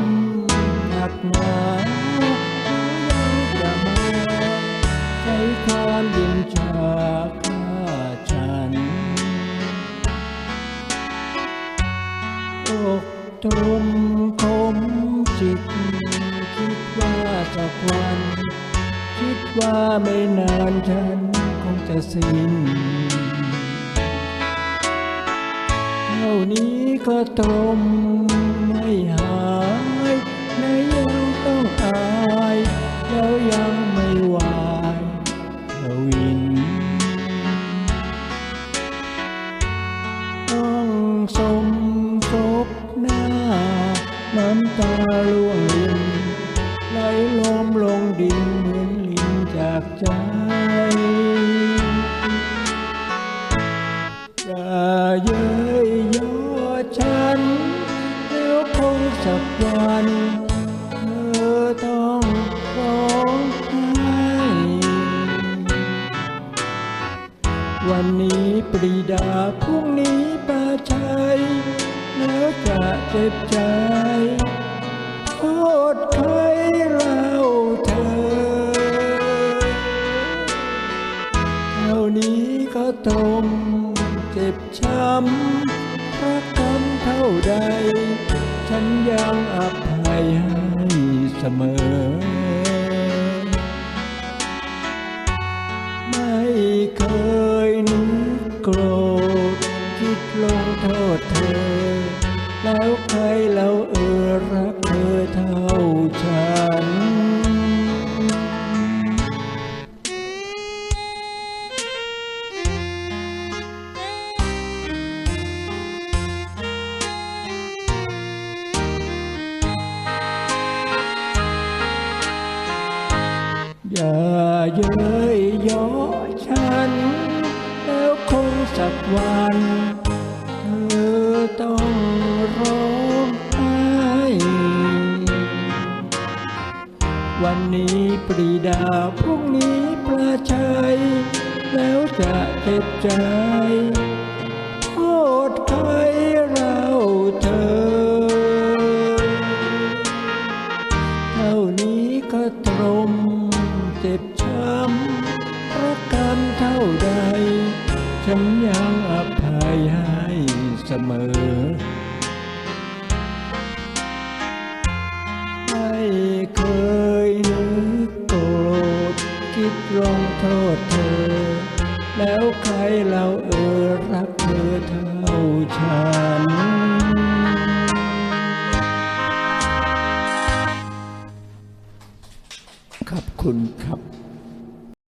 มหนักหนาจะมาใช้ความเย็นจากฆ่าฉันอกตรมคมจิต คิดว่าตะควัน คิดว่าไม่นานฉันคงจะสิ้นเท่านี้ก็ตรมไม่หาำตาล่วงลินไหลลมลงดินเหมือนลินจากใจอย่าเย้ยยอฉันแล้วคงสักวันเธอต้องร้องไห้วันนี้ปรีดาพรุ่งนี้ปราชัยแล้วจะเจ็บใจ เท่านี้ก็ตรมเจ็บช้ำราะกรรมเท่าใด ฉันยังอภัยให้เสมอ ไม่เคยนึกโกรธ คิดลงโทษเธอ แล้วใครแล้วเออรักเธอเท่าฉัน อย่าเย้ยยอฉัน แล้วคงสักวัน เธอต้องร้องไห้วันนี้ปรีดาพรุ่งนี้ปลาชัย แล้วจะเจ็บใจโทษใครเราเธอ ฉันยังอภัยให้เสมอ ไม่เคยนึกโกรธคิดลงโทษเธอ แล้วใครเราเออรักเธอเท่าฉันขอบคุณครับ